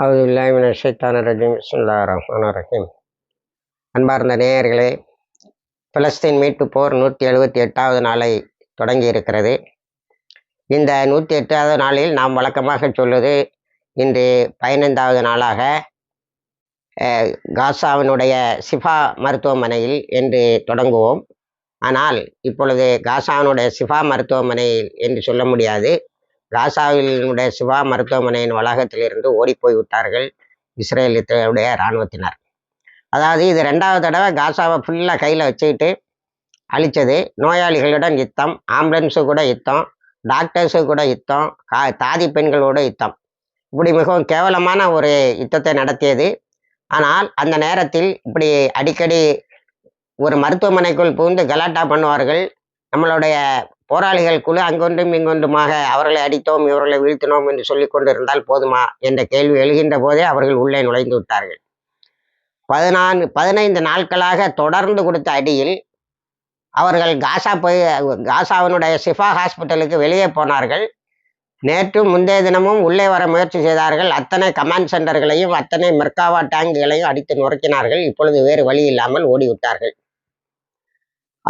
அவுதுல்லாமின் ஷைத்தான ரஜீம் பிஸ்மில்லா ரஹ்மான் ரஹீம் அன்பார்ந்த நேயர்களே பலஸ்தீன் மீட்பு போர் நூற்றி எழுபத்தி எட்டாவது நாளை தொடங்கி இருக்கிறது இந்த நூற்றி எட்டாவது நாளில் நாம் வழக்கமாக சொல்வது இன்று பதினைந்தாவது நாளாக காசாவினுடைய சிஃபா மருத்துவமனையில் என்று தொடங்குவோம். ஆனால் இப்பொழுது காசாவினுடைய சிஃபா மருத்துவமனையில் என்று சொல்ல முடியாது. காசாவினுடைய சிவா மருத்துவமனையின் வளாகத்திலிருந்து ஓடிப்போய் விட்டார்கள் இஸ்ரேலுடைய இராணுவத்தினர். அதாவது இது ரெண்டாவது தடவை காசாவை ஃபுல்லாக கையில் வச்சுக்கிட்டு அழிச்சது. நோயாளிகளுடன் யுத்தம் ஆம்புலன்ஸு கூட யுத்தம் டாக்டர்ஸு கூட யுத்தம் கா தாதி பெண்களோட யுத்தம். இப்படி மிகவும் கேவலமான ஒரு யுத்தத்தை நடத்தியது. ஆனால் அந்த நேரத்தில் இப்படி அடிக்கடி ஒரு மருத்துவமனைக்குள் புகுந்து கலாட்டா பண்ணுவார்கள். நம்மளுடைய போராளிகள் குழு அங்கொன்றும் இங்கொன்றுமாக அவர்களை அடித்தோம் இவர்களை வீழ்த்தினோம் என்று சொல்லி கொண்டிருந்தால் போதுமா? என்ற கேள்வி எழுகின்ற போதே அவர்கள் உள்ளே நுழைந்து விட்டார்கள். பதினான்கு பதினைந்து நாட்களாக தொடர்ந்து கொடுத்த அடியில் அவர்கள் காசா போய் காசாவினுடைய சிஃபா ஹாஸ்பிட்டலுக்கு வெளியே போனார்கள். நேற்று முந்தைய தினமும் உள்ளே வர முயற்சி செய்தார்கள். அத்தனை கமாண்ட் சென்டர்களையும் அத்தனை மெர்காவா டேங்குகளையும் அடித்து நுரைக்கினார்கள் இப்பொழுது வேறு வழி இல்லாமல் ஓடிவிட்டார்கள்.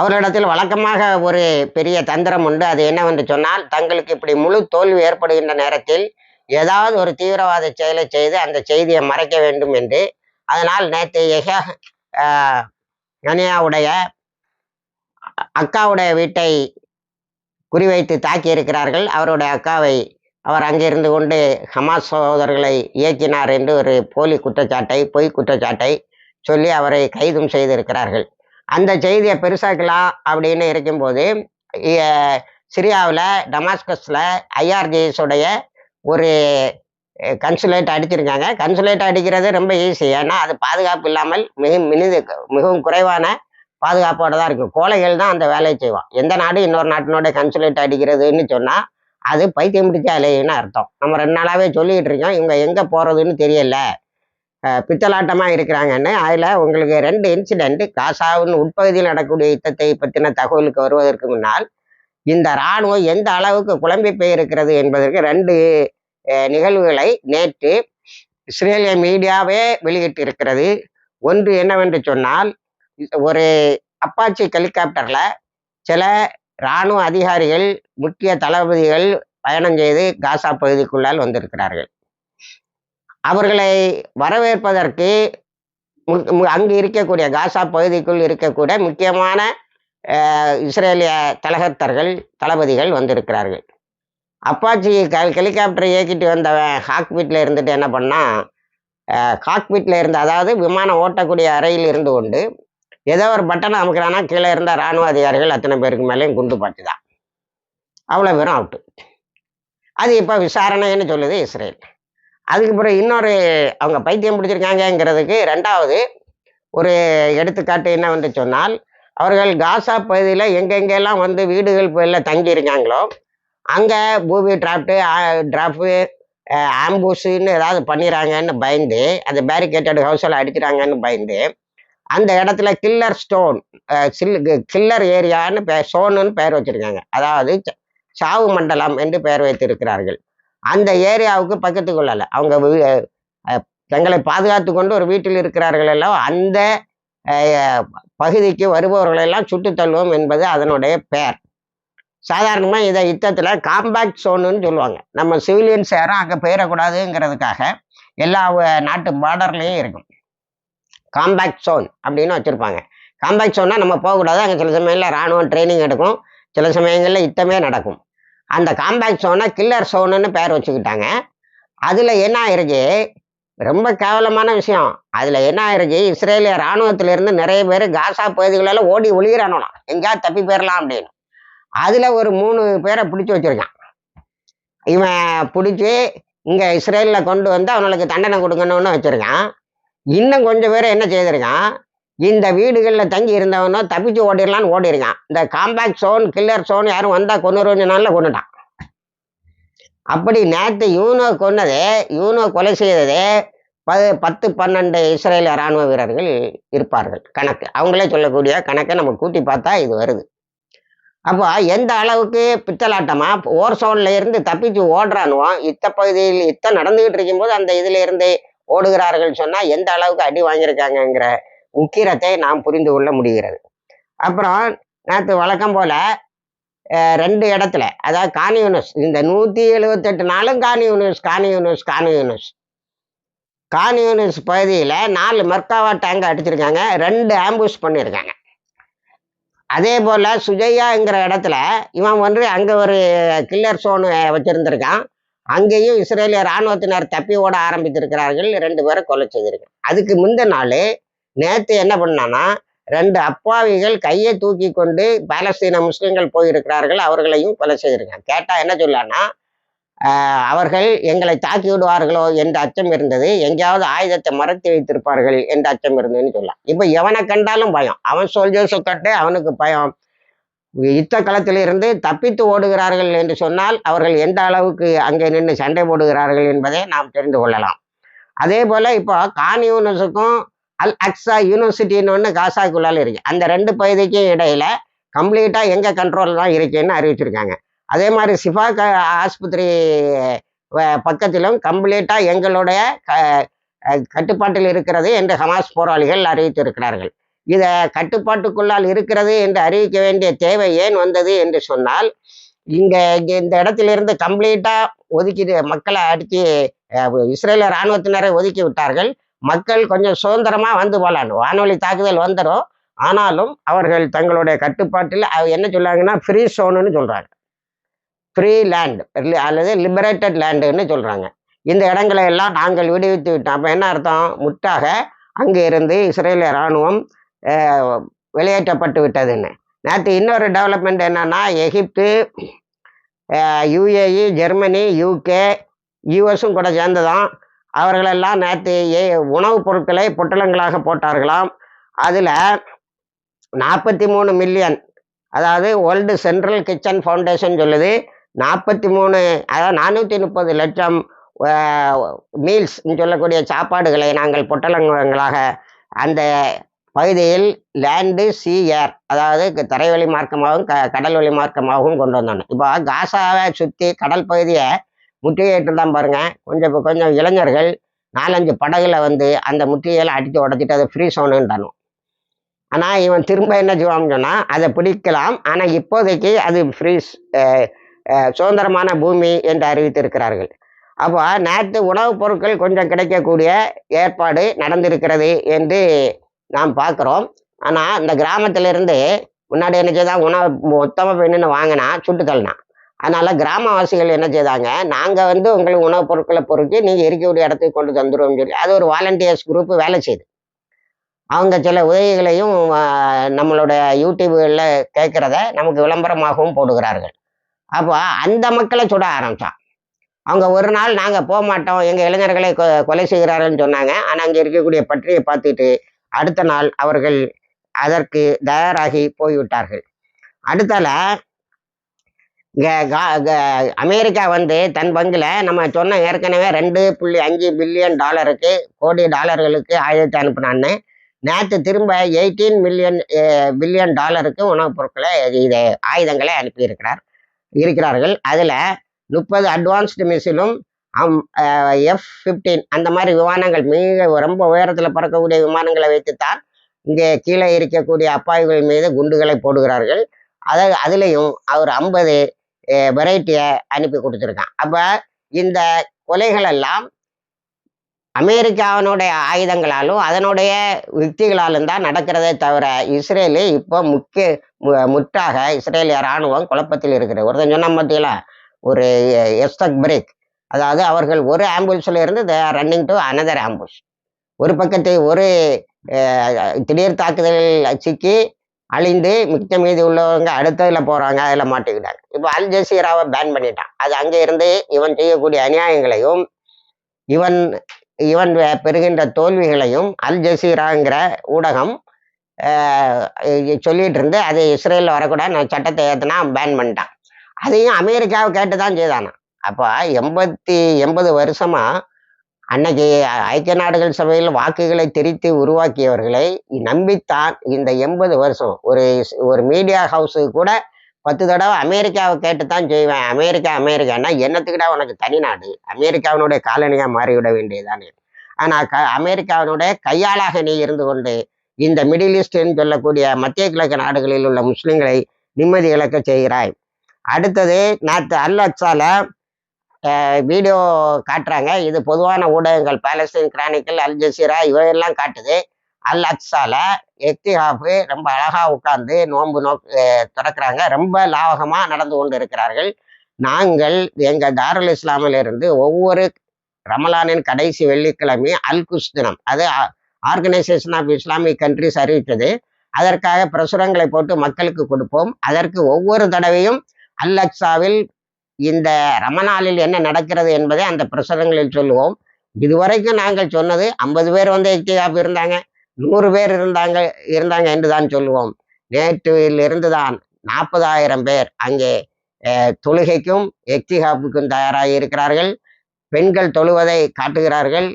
அவர்களிடத்தில் வழக்கமாக ஒரு பெரிய தந்திரம் உண்டு. அது என்னவென்று சொன்னால் தங்களுக்கு இப்படி முழு தோல்வி ஏற்படுகின்ற நேரத்தில் ஏதாவது ஒரு தீவிரவாத செயலை செய்து அந்த செய்தியை மறைக்க வேண்டும் என்று. அதனால் நேற்று எஹ கனியாவுடைய அக்காவுடைய வீட்டை குறிவைத்து தாக்கி இருக்கிறார்கள் அவருடைய அக்காவை அவர் அங்கிருந்து கொண்டு ஹமாஸ் சகோதரர்களை இயக்கினார் என்று ஒரு போலி குற்றச்சாட்டை பொய் குற்றச்சாட்டை சொல்லி அவரை கைதும் செய்திருக்கிறார்கள். அந்த செய்தியை பெருசாக்கலாம் அப்படின்னு இருக்கும்போது சிரியாவில் டமாஸ்கஸில் ஐஆர்ஜிஎஸுடைய ஒரு கன்சுலேட் அடிச்சிருக்காங்க. கன்சுலேட் அடிக்கிறது ரொம்ப ஈஸி ஏன்னா அது பாதுகாப்பு இல்லாமல் மிக மினிது மிகவும் குறைவான பாதுகாப்போட தான் இருக்கும் கோழைகள் தான் அந்த வேலையை செய்வான். எந்த நாடு இன்னொரு நாட்டினோட கன்சுலேட் அடிக்கிறதுன்னு சொன்னால் அது பைத்தியம் பிடிச்ச அலைன்னு அர்த்தம். நம்ம ரெண்டு நாளாகவே சொல்லிக்கிட்டு இருக்கோம். இவங்க எங்கே போகிறதுன்னு தெரியல. பித்தலாட்டமாக இருக்கிறாங்கன்னு அதில் உங்களுக்கு ரெண்டு இன்சிடெண்ட் காசாவின் உட்பகுதியில் நடக்கக்கூடிய யுத்தத்தை பற்றின தகவலுக்கு வருவதற்கு முன்னால் இந்த இராணுவம் எந்த அளவுக்கு குழம்பி போயிருக்கிறது என்பதற்கு ரெண்டு நிகழ்வுகளை நேற்று இஸ்ரேலிய மீடியாவே வெளியிட்டு இருக்கிறது ஒன்று என்னவென்று சொன்னால் ஒரு அப்பாச்சி ஹெலிகாப்டரில் சில இராணுவ அதிகாரிகள் முக்கிய தளபதிகள் பயணம் செய்து காசா பகுதிக்குள்ளால் வந்திருக்கிறார்கள். அவர்களை வரவேற்பதற்கு மு- அங்கு இருக்கக்கூடிய காசா பகுதிக்குள் இருக்கக்கூடிய முக்கியமான இஸ்ரேலிய தலகத்தர்கள் தளபதிகள் வந்திருக்கிறார்கள். அப்பாச்சி ஹெல் ஹெலிகாப்டரை இயக்கிட்டு வந்தவன் ஹாக்பீட்டில் இருந்துட்டு என்ன பண்ணால் ஹாக்பீட்டில் இருந்து அதாவது விமானம் ஓட்டக்கூடிய அறையில் இருந்து கொண்டு ஏதோ ஒரு பட்டனை அமுக்கிறானா கீழே இருந்த இராணுவ அதிகாரிகள் அத்தனை பேருக்கு மேலேயும் குண்டு பாய்ச்சி தான். அவ்வளோ பேரும் அவுட்டு அது இப்போ விசாரணைன்னு சொல்லுது இஸ்ரேல். அதுக்கு பிறகு இன்னொரு அவங்க பைத்தியம் பிடிச்சிருக்காங்கங்கிறதுக்கு ரெண்டாவது ஒரு எடுத்துக்காட்டு என்ன வந்து சொன்னால் அவர்கள் காசா பகுதியில் எங்கெங்கெல்லாம் வந்து வீடுகள் பகுதியில் தங்கி இருக்காங்களோ அங்கே பூமி டிராப்டு டிராஃபு ஆம்பூஸுன்னு ஏதாவது பண்ணிடுறாங்கன்னு பயந்து அந்த பேரிகேட்டட் ஹவுஸில் அடிக்கிறாங்கன்னு பயந்து அந்த இடத்துல கில்லர் ஸ்டோன் சில் கில்லர் ஏரியான்னு பே ஸ்டோனுன்னு பெயர் வச்சுருக்காங்க. அதாவது ச- சாவு மண்டலம் என்று பெயர் வைத்திருக்கிறார்கள். அந்த ஏரியாவுக்கு பக்கத்துக்குள்ளல அவங்க தங்களை பாதுகாத்து கொண்டு ஒரு வீட்டில் இருக்கிறார்கள் எல்லாம் அந்த பகுதிக்கு வருபவர்களெல்லாம் சுட்டு தள்ளுவோம் என்பது அதனுடைய பெயர். சாதாரணமாக இதை யுத்தத்தில் காம்பேக்ட் சோனுன்னு சொல்லுவாங்க. நம்ம சிவிலியன்ஸ் யாரும் அங்கே போயிடக்கூடாதுங்கிறதுக்காக எல்லா நாட்டு பார்டர்லேயும் இருக்கும். காம்பேக்ட் சோன் அப்படின்னு வச்சுருப்பாங்க. காம்பேக்ட் சோன்னா நம்ம போகக்கூடாது. அங்கே சில சமயங்களில் ராணுவம் ட்ரைனிங் எடுக்கும். சில சமயங்களில் யுத்தமே நடக்கும். அந்த காம்பேக்ட் சோனை கில்லர் சோனுன்னு பேர் வச்சுக்கிட்டாங்க. அதில் என்ன ஆயிருக்கு ரொம்ப கேவலமான விஷயம். அதில் என்ன ஆயிருக்கு இஸ்ரேலிய இராணுவத்திலிருந்து நிறைய பேர் காசா பகுதிகளெல்லாம் ஓடி ஒளிகிறானோலாம் எங்கேயாவது தப்பி போயிடலாம் அப்படின்னு. அதில் ஒரு மூணு பேரை பிடிச்சி வச்சிருக்கான். இவன் பிடிச்சி இங்கே இஸ்ரேலில் கொண்டு வந்து அவனுக்கு தண்டனை கொடுக்கணும்னு வச்சுருக்கான். இன்னும் கொஞ்சம் பேர் என்ன செய்திருக்கான்? இந்த வீடுகளில் தங்கி இருந்தவனோ தப்பிச்சு ஓடிடலான்னு ஓடிருக்கான். இந்த காம்பேக்ட் சோன் கில்லர் சோன் யாரும் வந்தால் கொண்டு நாளில் கொண்டுட்டான் அப்படி நேற்று யூனோ கொன்னதே யூனோ கொலை செய்ததே பது பத்து பன்னெண்டு இஸ்ரேல் இராணுவ வீரர்கள் இருப்பார்கள். கணக்கு. அவங்களே சொல்லக்கூடிய கணக்கை நம்ம கூட்டி பார்த்தா இது வருது. அப்போ எந்த அளவுக்கு பித்தலாட்டமா? ஓர் சோன்ல இருந்து தப்பிச்சு ஓடுறானுவோம் இத்த பகுதியில் இத்த நடந்துகிட்டு இருக்கும்போது அந்த இதுல இருந்து ஓடுகிறார்கள் சொன்னா எந்த அளவுக்கு அடி வாங்கியிருக்காங்கங்கிற உக்கிரத்தை நாம் புரிந்து கொள்ள முடிகிறது. அப்புறம் நேற்று வழக்கம் போல ரெண்டு இடத்துல. அதாவது கானியூனஸ் இந்த நூற்றி எழுபத்தெட்டு நாளும் கானியூனஸ் கானியூனஸ் கானியூனஸ் கானியூனஸ் பகுதியில் நாலு மர்காவா டேங்க் அடிச்சிருக்காங்க. ரெண்டு ஆம்புஷ் பண்ணியிருக்காங்க அதே போல் சுஜையாங்கிற இடத்துல இவன் வந்து அங்கே ஒரு கில்லர் சோனு வச்சுருந்துருக்கான். அங்கேயும் இஸ்ரேலிய இராணுவத்தினர் தப்பி ஓட ஆரம்பித்திருக்கிறார்கள். ரெண்டு பேரை கொலை செய்திருக்கான் அதுக்கு முந்த நாள் நேற்று என்ன பண்ணான்னா ரெண்டு அப்பாவிகள் கையை தூக்கி கொண்டு பாலஸ்தீன முஸ்லிம்கள் போயிருக்கிறார்கள் அவர்களையும் கொலை செய்திருக்காங்க. கேட்டால் என்ன சொல்லான்னா அவர்கள் எங்களை தாக்கி விடுவார்களோ என்ற அச்சம் இருந்தது. எங்கேயாவது ஆயுதத்தை மறைத்து வைத்திருப்பார்கள் என்ற அச்சம் இருந்ததுன்னு சொல்லலாம் இப்போ எவனை கண்டாலும் பயம். அவன் சோல்ஜர்ஸை கட்டு அவனுக்கு பயம். யுத்த களத்திலிருந்து தப்பித்து ஓடுகிறார்கள் என்று சொன்னால் அவர்கள் எந்த அளவுக்கு அங்கே நின்று சண்டை போடுகிறார்கள் என்பதை நாம் தெரிந்து கொள்ளலாம். அதே போல இப்போ கான்யூனர்ஸுக்கும் அல் அக்ஸா யூனிவர்சிட்டின்னு ஒன்று காசாக்குள்ளால இருக்கு. அந்த ரெண்டு பகுதிக்கும் இடையில கம்ப்ளீட்டா எங்க கண்ட்ரோல் தான் இருக்குன்னு அறிவிச்சிருக்காங்க. அதே மாதிரி சிஃபா க ஆஸ்பத்திரி பக்கத்திலும் கம்ப்ளீட்டா எங்களுடைய க கட்டுப்பாட்டில் இருக்கிறது என்று ஹமாஸ் போராளிகள் அறிவித்திருக்கிறார்கள். இதை கட்டுப்பாட்டுக்குள்ளால் இருக்கிறது என்று அறிவிக்க வேண்டிய தேவை ஏன் வந்தது என்று சொன்னால் இங்கே இங்கே இந்த இடத்திலிருந்து கம்ப்ளீட்டாக ஒதுக்கி மக்களை அடிச்சு இஸ்ரேல இராணுவத்தினரை ஒதுக்கி விட்டார்கள். மக்கள் கொஞ்சம் சுதந்திரமா வந்து போலாம் வானொலி தாக்குதல் வந்துடும் ஆனாலும் அவர்கள் தங்களுடைய கட்டுப்பாட்டில் அவ என்ன சொல்றாங்கன்னா ஃப்ரீ சோனுன்னு சொல்றாங்க. ஃப்ரீ லேண்ட் அல்லது லிபரேட்டட் லேண்டுன்னு சொல்றாங்க. இந்த இடங்களை எல்லாம் நாங்கள் விடுவித்து விட்டோம். அப்போ என்ன அர்த்தம்? முட்டாக அங்கே இருந்து இஸ்ரேலிய இராணுவம் வெளியேற்றப்பட்டு விட்டதுன்னு. நேற்று இன்னொரு டெவலப்மெண்ட் என்னன்னா எகிப்து யுஏஇ ஜெர்மனி யூகே யூஎஸும் கூட சேர்ந்துதான் அவர்களெல்லாம் நேற்று ஏ உணவுப் பொருட்களை பொட்டலங்களாக போட்டார்களாம். அதில் நாற்பத்தி மூணு மில்லியன் அதாவது வேர்ல்டு சென்ட்ரல் கிச்சன் ஃபவுண்டேஷன் சொல்லுது. நாற்பத்தி மூணு அதாவது நானூற்றி முப்பது லட்சம் மீல்ஸ் சொல்லக்கூடிய சாப்பாடுகளை நாங்கள் பொட்டலங்களாக அந்த பகுதியில் லேண்டு சி ஏர் அதாவது தரைவழி மார்க்கமாகவும் க கடல் வழி மார்க்கமாகவும் கொண்டு வந்தோம். இப்போ காசாவை சுற்றி கடல் பகுதியை முற்றுகையிட்டு தான் பாருங்கள் கொஞ்சம் கொஞ்சம் இளைஞர்கள் நாலஞ்சு படகுல வந்து அந்த முற்றுகையெல்லாம் அடித்து உடச்சிட்டு அதை ஃப்ரீ சோனுன்றானு ஆனால் இவன் திரும்ப என்ன செய்வான்னு சொன்னால் அதை பிடிக்கலாம். ஆனால் இப்போதைக்கு அது ஃப்ரீஸ் சுதந்திரமான பூமி என்று அறிவித்திருக்கிறார்கள். அப்போ நேற்று உணவுப் பொருட்கள் கொஞ்சம் கிடைக்கக்கூடிய ஏற்பாடு நடந்திருக்கிறது என்று நாம் பார்க்குறோம். ஆனால் இந்த கிராமத்திலிருந்து முன்னாடி என்ன செய்தான் உணவு மொத்தமாக போய் நின்று வாங்கினா சுட்டு தள்ளினான். அதனால கிராமவாசிகள் என்ன செய்தாங்க நாங்கள் வந்து உங்களுக்கு உணவுப் பொருட்களை பொறுக்கி நீங்கள் இருக்கக்கூடிய இடத்துக்கு கொண்டு தந்துடுவோம்னு சொல்லி அது ஒரு வாலண்டியர்ஸ் குரூப் வேலை செய்யுது அவங்க சில உதவிகளையும் நம்மளோட யூடியூப்களில் கேட்குறத நமக்கு விளம்பரமாகவும் போடுகிறார்கள். அப்போ அந்த மக்களை சுட ஆரம்பித்தான் அவங்க ஒரு நாள் நாங்கள் போக மாட்டோம் எங்கள் இளைஞர்களை கொ- கொலை செய்கிறார்கள்னு சொன்னாங்க. ஆனால் அங்கே இருக்கக்கூடிய பற்றியை பார்த்துட்டு அடுத்த நாள் அவர்கள் அதற்கு தயாராகி போய்விட்டார்கள். அடுத்தால அமெரிக்கா வந்து தன் பங்கில் நம்ம சொன்ன ஏற்கனவே ரெண்டு புள்ளி அஞ்சு பில்லியன் டாலருக்கு கோடி டாலர்களுக்கு ஆயுதத்தை அனுப்புனான்னு. நேற்று திரும்ப எயிட்டீன் மில்லியன் பில்லியன் டாலருக்கு உணவுப் பொருட்களை இது ஆயுதங்களை அனுப்பியிருக்கிறார் இருக்கிறார்கள். அதில் முப்பது அட்வான்ஸ்டு மிசிலும் எஃப் ஃபிஃப்டீன் அந்த மாதிரி விமானங்கள் மிக ரொம்ப உயரத்தில் பறக்கக்கூடிய விமானங்களை வைத்துத்தான் இங்கே கீழே இருக்கக்கூடிய அப்பாய்கள் மீது குண்டுகளை போடுகிறார்கள். அதை அதுலேயும் அவர் ஐம்பது வெரைட்டியை அனுப்பி கொடுத்துருக்கான். அப்போ இந்த கொலைகள் எல்லாம் அமெரிக்காவினுடைய ஆயுதங்களாலும் அதனுடைய யுக்திகளாலும் தான் நடக்கிறதே தவிர இஸ்ரேலு இப்போ முக்கிய மு- முற்றாக இஸ்ரேலிய இராணுவம் குழப்பத்தில் இருக்கிறது. ஒருத்தன் சொன்ன பார்த்தீங்களா ஒரு எஸ்தக் பிரேக். அதாவது அவர்கள் ஒரு ஆம்புலன்ஸில் இருந்து they are running to another ambulance ஒரு பக்கத்து ஒரு திடீர் தாக்குதலில் சிக்கி அழிந்து மிச்ச மீதி உள்ளவங்க அடுத்ததில் போகிறாங்க அதில் மாட்டிக்கிட்டாங்க. இப்போ அல் ஜசீராவை பேன் பண்ணிட்டான். அது அங்கே இருந்து இவன் செய்யக்கூடிய அநியாயங்களையும் இவன் இவன் பெறுகின்ற தோல்விகளையும் அல் ஜசீராங்கிற ஊடகம் சொல்லிட்டு இருந்து அது இஸ்ரேலில் வரக்கூடாது நான் சட்டத்தை ஏற்றினா பேன் பண்ணிட்டான். அதையும் அமெரிக்காவை கேட்டு தான் செய்தானா அப்போ எண்பத்தி எண்பது வருஷமாக அன்னைக்கு ஐக்கிய நாடுகள் சபையில் வாக்குகளை திரித்து உருவாக்கியவர்களை நம்பித்தான் இந்த எண்பது வருஷம். ஒரு ஒரு மீடியா ஹவுஸுக்கு கூட பத்து தடவை அமெரிக்காவை கேட்டு தான் செய்வேன். அமெரிக்கா அமெரிக்கான்னா என்னத்துக்குடா உனக்கு தனி நாடு? அமெரிக்காவினுடைய காலனியாக மாறிவிட வேண்டியதானே ஆனால் க அமெரிக்காவினுடைய கையாளாக நீ இருந்து கொண்டு இந்த மிடில் ஈஸ்ட்னு சொல்லக்கூடிய மத்திய கிழக்கு நாடுகளில் உள்ள முஸ்லிம்களை நிம்மதி இழக்க செய்கிறாய். அடுத்தது நேற்று அல் அக்ஸால வீடியோ காட்டுறாங்க. இது பொதுவான ஊடகங்கள். பாலஸ்தீன் கிரானிக்கல் அல் ஜசீரா இவையெல்லாம் காட்டுது. அல் அக்ஸால எக்திஹாஃபு ரொம்ப அழகா உட்கார்ந்து நோன்பு நோக் திறக்கிறாங்க. ரொம்ப லாவகமா நடந்து கொண்டு இருக்கிறார்கள் நாங்கள் எங்க தாருல் இஸ்லாமில் இருந்து ஒவ்வொரு ரமலானின் கடைசி வெள்ளிக்கிழமை அல் குஸ் தினம் அது ஆர்கனைசேஷன் ஆஃப் இஸ்லாமிக் கண்ட்ரிஸ் அறிவித்தது. அதற்காக பிரசுரங்களை போட்டு மக்களுக்கு கொடுப்போம். அதற்கு ஒவ்வொரு தடவையும் அல் அக்ஸாவில் இந்த ரமணாலில் என்ன நடக்கிறது என்பதை அந்த பிரசுரங்களில் சொல்லுவோம். இதுவரைக்கும் நாங்கள் சொன்னது ஐம்பது பேர் வந்து எக்திகாப் இருந்தாங்க நூறு பேர் இருந்தாங்க இருந்தாங்க என்று தான் சொல்லுவோம். நேற்றுவில் இருந்துதான் நாற்பதாயிரம் பேர் அங்கே தொழுகைக்கும் எக்திகாப்புக்கும் தயாராகி இருக்கிறார்கள். பெண்கள் தொழுவதை காட்டுகிறார்கள்.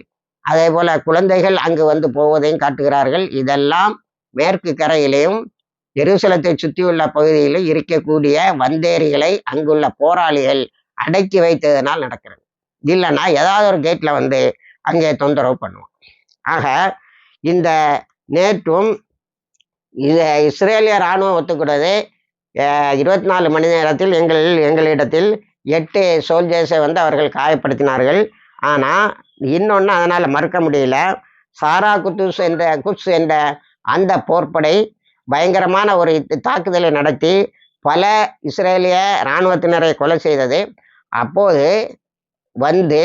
அதே போல குழந்தைகள் அங்கு வந்து போவதையும் காட்டுகிறார்கள். இதெல்லாம் மேற்கு கரையிலேயும் எருசலத்தை சுற்றியுள்ள பகுதியில் இருக்கக்கூடிய வந்தேரிகளை அங்குள்ள போராளிகள் அடக்கி வைத்ததனால் நடக்கிறது. இல்லைன்னா ஏதாவது ஒரு கேட்ல வந்து அங்கே தொந்தரவு பண்ணுவோம் ஆக இந்த நேற்றும் இது இஸ்ரேலிய இராணுவம் ஒத்துக்கூடாது இருபத்தி நாலு மணி நேரத்தில் எங்கள் எங்களிடத்தில் எட்டு சோல்ஜர்ஸை வந்து அவர்கள் காயப்படுத்தினார்கள். ஆனால் இன்னொன்று அதனால் மறுக்க முடியல. சாரா குத்துஸ் என்ற குட்ஸ் என்ற அந்த போர்ப்படை பயங்கரமான ஒரு தாக்குதலை நடத்தி பல இஸ்ரேலிய இராணுவத்தினரை கொலை செய்தது. அப்போது வந்து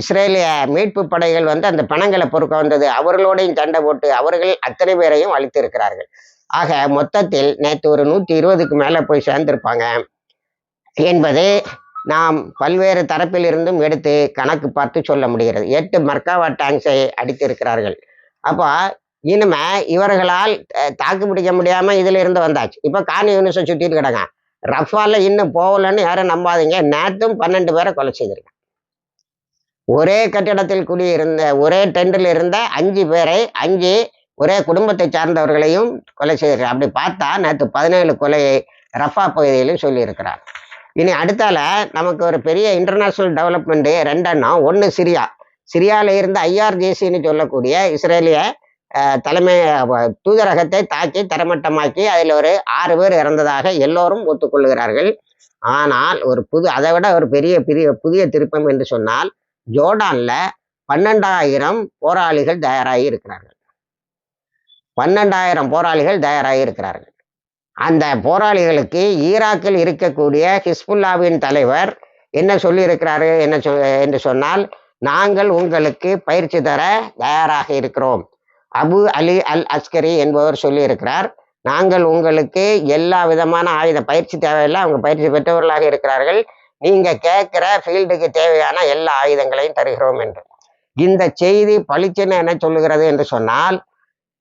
இஸ்ரேலிய மீட்பு படைகள் வந்து அந்த பணங்களை பொறுக்க வந்தது. அவர்களோடையும் சண்டை போட்டு அவர்கள் அத்தனை பேரையும் அழித்திருக்கிறார்கள். ஆக மொத்தத்தில் நேற்று ஒரு நூற்றி இருபதுக்கு மேலே போய் சேர்ந்திருப்பாங்க என்பது நாம் பல்வேறு தரப்பில் இருந்தும் எடுத்து கணக்கு பார்த்து சொல்ல முடிகிறது. எட்டு மர்காவா டேங்க்ஸை அடித்திருக்கிறார்கள். அப்போ இனிமே இவர்களால் தாக்கு பிடிக்க முடியாம இதுல இருந்து வந்தாச்சு. இப்போ காணி யூனிஸை சுற்றிட்டு கிடங்க ரஃபால இன்னும் போகலன்னு யாரும் நம்பாதீங்க. நேற்றும் பன்னெண்டு பேரை கொலை செய்திருக்காங்க ஒரே கட்டிடத்தில் குடியிருந்த ஒரே டெண்டில் இருந்த அஞ்சு பேரை அஞ்சு ஒரே குடும்பத்தை சார்ந்தவர்களையும் கொலை செய்திருக்காங்க அப்படி பார்த்தா நேற்று பதினேழு கொலையை ரஃபா பகுதியிலும் சொல்லியிருக்கிறார். இனி அடுத்தால நமக்கு ஒரு பெரிய இன்டர்நேஷனல் டெவலப்மெண்ட் ரெண்டெண்ணம் ஒன்று சிரியா. சிரியாவில் இருந்த ஐஆர்ஜேசின்னு சொல்லக்கூடிய இஸ்ரேலிய தலைமை தூதரகத்தை தாக்கி தரமட்டமாக்கி அதில் ஒரு ஆறு பேர் இறந்ததாக எல்லோரும் ஒத்துக்கொள்கிறார்கள். ஆனால் ஒரு புது அதை விட ஒரு பெரிய பெரிய புதிய திருப்பம் என்று சொன்னால் ஜோர்டான்ல பன்னெண்டாயிரம் போராளிகள் தயாராகி இருக்கிறார்கள். பன்னெண்டாயிரம் போராளிகள் தயாராகி இருக்கிறார்கள். அந்த போராளிகளுக்கு ஈராக்கில் இருக்கக்கூடிய ஹிஸ்புல்லாவின் தலைவர் என்ன சொல்லியிருக்கிறாரு? என்ன சொ என்று சொன்னால் நாங்கள் உங்களுக்கு பயிற்சி தர தயாராக இருக்கிறோம். அபு அலி அல் அஸ்கரி என்பவர் சொல்லியிருக்கிறார் நாங்கள் உங்களுக்கு எல்லா விதமான ஆயுத பயிற்சி தேவையில்லை அவங்க பயிற்சி பெற்றவர்களாக இருக்கிறார்கள். நீங்கள் கேட்குற ஃபீல்டுக்கு தேவையான எல்லா ஆயுதங்களையும் தருகிறோம் என்று. இந்த செய்தி பளிச்சென்னு என்ன சொல்லுகிறது என்று சொன்னால்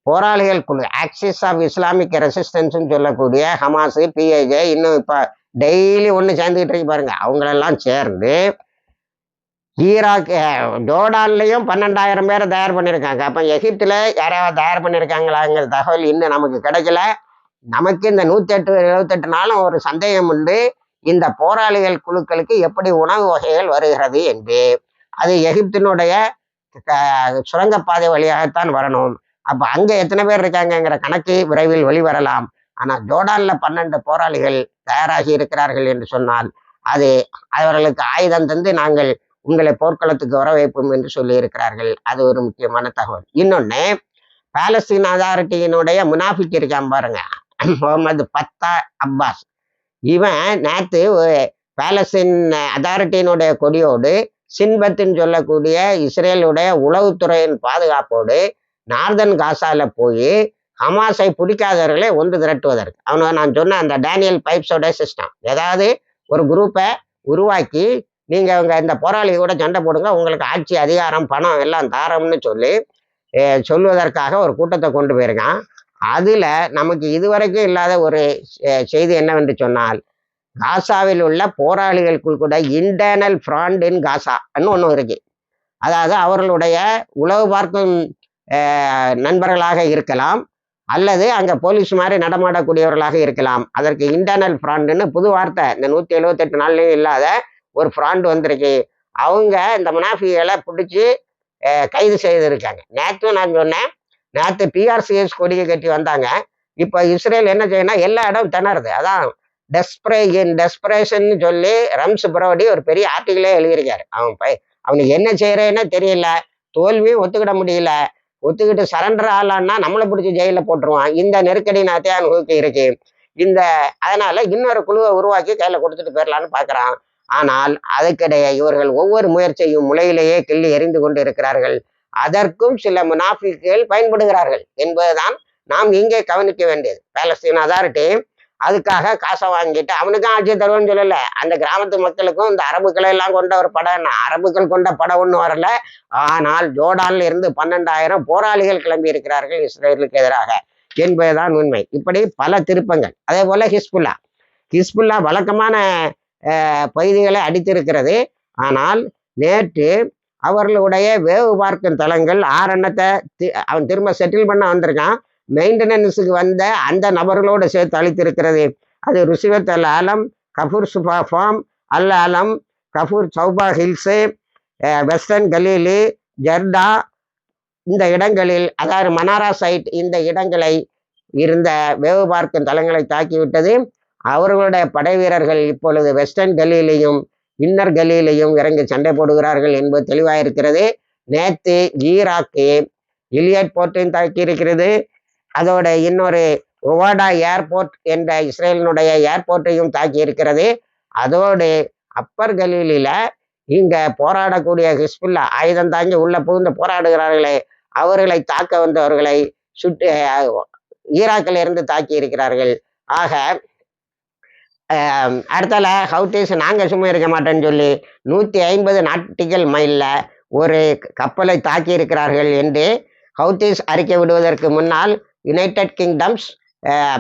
போராளிகள் குழு ஆக்சிஸ் ஆஃப் இஸ்லாமிக் ரெசிஸ்டன்ஸ்னு சொல்லக்கூடிய ஹமாஸ் பிஏஜே இன்னும் இப்போ டெய்லி ஒன்று சேர்ந்துக்கிட்டு இருக்கு பாருங்க. அவங்களெல்லாம் சேர்ந்து ஈராக் அஹ், பன்னெண்டாயிரம் பேரை தயார் பண்ணியிருக்காங்க அப்போ எகிப்தில் யாராவது தயார் பண்ணியிருக்காங்களாங்கிற தகவல் இன்னும் நமக்கு கிடைக்கல. நமக்கு இந்த நூற்றி எட்டு எழுபத்தெட்டு நாளும் ஒரு சந்தேகம் உண்டு. இந்த போராளிகள் குழுக்களுக்கு எப்படி உணவு வகைகள் வருகிறது என்று. அது எகிப்தினுடைய சுரங்கப்பாதை வழியாகத்தான் வரணும். அப்போ அங்கே எத்தனை பேர் இருக்காங்கங்கிற கணக்கு விரைவில் வெளிவரலாம். ஆனால் ஜோர்டானில் பன்னெண்டு போராளிகள் தயாராகி இருக்கிறார்கள் என்று சொன்னால் அது அவர்களுக்கு ஆயுதம் தந்து நாங்கள் உங்களை போர்க்களத்துக்கு வர வைப்போம் என்று சொல்லியிருக்கிறார்கள். அது ஒரு முக்கியமான தகவல். இன்னொன்று பாலஸ்தீன் அதாரிட்டியினுடைய முனாஃபிக் இருக்கான் பாருங்க. முகமது பத்தா அப்பாஸ். இவன் நேத்து பாலஸ்தீன் அதாரிட்டியினுடைய கொடியோடு சின்பத்துன்னு சொல்லக்கூடிய இஸ்ரேலுடைய உளவுத்துறையின் பாதுகாப்போடு நார்தன் காசால போய் ஹமாஸை பிடிக்காதவர்களை ஒன்று திரட்டுவதற்கு. அவனை நான் சொன்ன அந்த டேனியல் பைப்ஸோட சிஸ்டம் ஏதாவது ஒரு குரூப்பை உருவாக்கி நீங்கள் அவங்க இந்த போராளி கூட சண்டை போடுங்க. உங்களுக்கு ஆட்சி அதிகாரம் பணம் எல்லாம் தாரம்னு சொல்லி சொல்வதற்காக ஒரு கூட்டத்தை கொண்டு போயிருக்கான். அதில் நமக்கு இதுவரைக்கும் இல்லாத ஒரு செய்தி என்னவென்று சொன்னால் காசாவில் உள்ள போராளிகளுக்குள் கூட இன்டர்னல் ஃப்ராண்ட் இன் காசான்னு ஒன்று இருக்கு. அதாவது அவர்களுடைய உளவு பார்க்கும் நண்பர்களாக இருக்கலாம். அல்லது அங்கே போலீஸ் மாதிரி நடமாடக்கூடியவர்களாக இருக்கலாம். அதற்கு இன்டர்னல் ஃப்ராண்டுன்னு புது வார்த்தை. இந்த நூற்றி எழுபத்தெட்டு நாள்லையும் இல்லாத ஒரு ஃப்ராண்டு வந்திருக்கு. அவங்க இந்த முனாஃபிகளை பிடிச்சி கைது செய்திருக்காங்க. நேற்று நான் சொன்னேன் நேற்று பிஆர்சிஎஸ் கொடியை கட்டி வந்தாங்க. இப்போ இஸ்ரேல் என்ன செய்யணும் எல்லா இடம் திணறுது. அதான் டெஸ்பிரே இன் டெஸ்பிரேஷன் சொல்லி ரம்ஸ் புரோடி ஒரு பெரிய ஆர்டிகளே எழுதியிருக்காரு. அவன் பை அவனுக்கு என்ன செய்கிறேன்னு தெரியல. தோல்வியும் ஒத்துக்கிட முடியல. ஒத்துக்கிட்டு சரண்டர் ஆளான்னா நம்மளை பிடிச்சி ஜெயிலில் போட்டுருவான். இந்த நெருக்கடி நாத்தே அனுபவிக்க இருக்கு. இந்த அதனால இன்னொரு குழுவை உருவாக்கி கையில் கொடுத்துட்டு போயிடலான்னு பார்க்குறான் ஆனால் அதற்கிடையே இவர்கள் ஒவ்வொரு முயற்சியும் முளையிலேயே கிள்ளி எறிந்து கொண்டு இருக்கிறார்கள் அதற்கும் சில முனாஃபிக்குகள் பயன்படுகிறார்கள் என்பதுதான் நாம் இங்கே கவனிக்க வேண்டியது. பேலஸ்தீன் அதாரிட்டி அதுக்காக காசை வாங்கிட்டு அவனுக்கும் ஆட்சி தருவோம்னு சொல்லல. அந்த கிராமத்து மக்களுக்கும் இந்த அரபுக்களை எல்லாம் கொண்ட ஒரு படம் என்ன? அரபுக்கள் கொண்ட படம் ஒன்றும் வரல. ஆனால் ஜோர்டான்ல இருந்து பன்னெண்டாயிரம் போராளிகள் கிளம்பி இருக்கிறார்கள் இஸ்ரேலுக்கு எதிராக என்பதுதான் உண்மை. இப்படி பல திருப்பங்கள். அதே போல ஹிஸ்புல்லா. ஹிஸ்புல்லா வழக்கமான பகுதிகளை அடித்திருக்கிறது. ஆனால் நேற்று அவர்களுடைய வேவு பார்க்கும் தளங்கள் ஆறெண்ணத்தை தி- அவன் திரும்ப செட்டில் பண்ண வந்திருக்கான். மெயின்டெனன்ஸுக்கு வந்த அந்த நபர்களோடு சேர்த்து அளித்திருக்கிறது. அது ருசிவத் அல் ஆலம் கபூர் சுபா ஃபார்ம் அல் ஆலம் கபூர் சௌபா ஹில்ஸு வெஸ்டர்ன் கலீலி ஜர்டா இந்த இடங்களில் அதாவது மனாரா சைட் இந்த இடங்களை இருந்த வேவு பார்க்கும் தளங்களை தாக்கிவிட்டது. அவர்களுடைய படை வீரர்கள் இப்பொழுது வெஸ்டர்ன் கலியிலையும் இன்னர் கலியிலையும் இறங்கி சண்டை போடுகிறார்கள் என்பது தெளிவாக இருக்கிறது நேற்று ஈராக்கு இலியட் போர்ட்டையும் தாக்கி இருக்கிறது அதோட இன்னொரு ஒவாடா ஏர்போர்ட் என்ற இஸ்ரேலினுடைய ஏர்போர்ட்டையும் தாக்கி இருக்கிறது அதோடு அப்பர் கலீலில இங்க போராடக்கூடிய ஹிஸ்புல்லா ஆயுதம் தாங்கி உள்ள புகுந்து போராடுகிறார்களே அவர்களை தாக்க வந்தவர்களை சுட்டு ஈராக்கில் இருந்து தாக்கி இருக்கிறார்கள் ஆக அடுத்தால ஹவுத்தீஸ் நாங்கள் சும்மா இருக்க மாட்டோம்னு சொல்லி நூற்றி ஐம்பது நாட்டிகள் மைலில் ஒரு கப்பலை தாக்கி இருக்கிறார்கள் என்று ஹவுத்தீஸ் அறிக்கை விடுவதற்கு முன்னால் United Kingdom's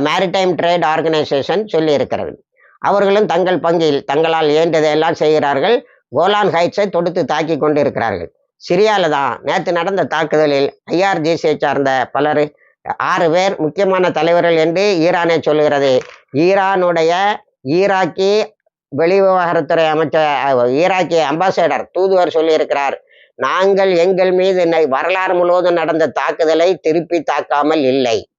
maritime trade organisation சொல்லியிருக்கிறது அவர்களும் தங்கள் பங்கில் தங்களால் இயன்றதையெல்லாம் செய்கிறார்கள். கோலான் ஹைட்ஸை தொடுத்து தாக்கி கொண்டு இருக்கிறார்கள் சிரியாவில் தான் நேற்று நடந்த தாக்குதலில் ஐஆர்ஜிசியை சார்ந்த பலர் ஆறு பேர் முக்கியமான தலைவர்கள் என்று ஈரானே சொல்லுகிறது. ஈரானுடைய ஈராக்கி வெளிவிவகாரத்துறை அமைச்சர் ஈராக்கிய அம்பாசடர் தூதுவர் சொல்லியிருக்கிறார் நாங்கள் எங்கள் மீது நை- வரலாறு முழுவதும் நடந்த தாக்குதலை திருப்பி தாக்காமல் இல்லை.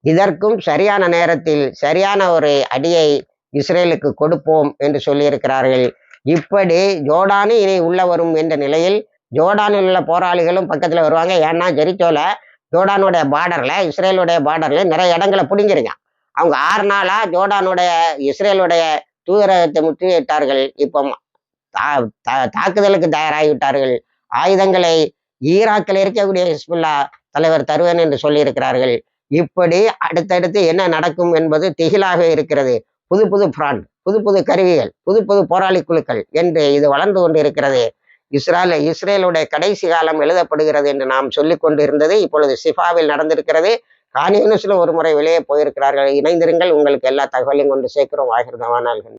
இதற்கும் சரியான நேரத்தில் சரியான ஒரு அடியை இஸ்ரேலுக்கு கொடுப்போம் என்று சொல்லியிருக்கிறார்கள். இப்படி ஜோர்டானு இனி உள்ள வரும் என்ற நிலையில் ஜோர்டானில் உள்ள போராளிகளும் பக்கத்தில் வருவாங்க. ஏன்னா ஜெரிச்சோல ஜோர்டானுடைய பார்டரில் இஸ்ரேலுடைய பார்டர்ல நிறைய இடங்களை பிடிங்கிருங்க. அவங்க ஆறு நாளா ஜோர்டானுடைய இஸ்ரேலுடைய தூதரகத்தை முற்றுகையிட்டார்கள். இப்போ தா- தா- தாக்குதலுக்கு தயாராகிவிட்டார்கள். ஆயுதங்களை ஈராக்கில் இருக்கக்கூடிய ஹிஸ்புல்லா தலைவர் தருவேன் என்று சொல்லியிருக்கிறார்கள். இப்படி அடுத்தடுத்து என்ன நடக்கும் என்பது திகிலாக இருக்கிறது. புது புது பிராண்ட் புது புது கருவிகள் புது புது போராளி குழுக்கள் என்று இது வளர்ந்து கொண்டு இருக்கிறது இஸ்ரேல் இஸ்ரேலுடைய கடைசி காலம் எழுதப்படுகிறது என்று நாம் சொல்லிக் கொண்டிருந்தது இப்பொழுது சிஃபாவில் நடந்திருக்கிறது. கானியூனிஸ்ல ஒரு முறை வெளியே போயிருக்கிறார்கள். இணைந்திருங்கள். உங்களுக்கு எல்லா தகவலையும் கொண்டு சேர்க்கிறோம். ஆகிருந்தவானால்